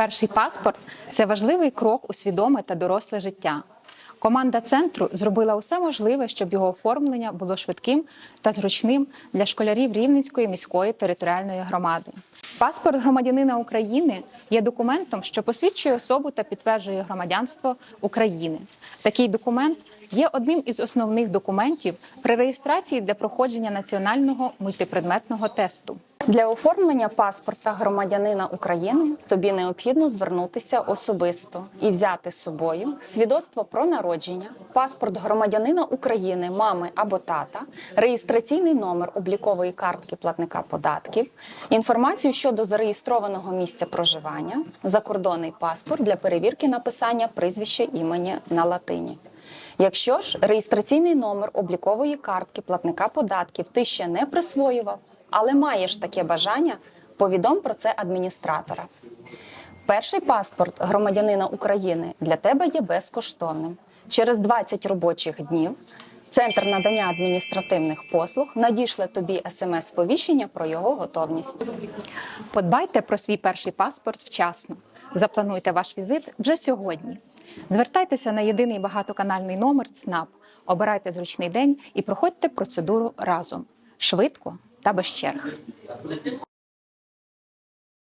Перший паспорт це важливий крок у свідоме та доросле життя. Команда центру зробила усе можливе, щоб його оформлення було швидким та зручним для школярів Рівненської міської територіальної громади. Паспорт громадянина України є документом, що посвідчує особу та підтверджує громадянство України. Такий документ є одним із основних документів при реєстрації для проходження національного мультипредметного тесту. Для оформлення паспорта громадянина України тобі необхідно звернутися особисто і взяти з собою свідоцтво про народження, паспорт громадянина України, мами або тата, реєстраційний номер облікової картки платника податків, інформацію щодо зареєстрованого місця проживання, закордонний паспорт для перевірки написання прізвища імені на латині. Якщо ж реєстраційний номер облікової картки платника податків ти ще не присвоював, але маєш таке бажання, повідом про це адміністратора. Перший паспорт громадянина України для тебе є безкоштовним. Через 20 робочих днів Центр надання адміністративних послуг надішле тобі смс-сповіщення про його готовність. Подбайте про свій перший паспорт вчасно. Заплануйте ваш візит вже сьогодні. Звертайтеся на єдиний багатоканальний номер ЦНАП, обирайте зручний день і проходьте процедуру разом швидко та без черг.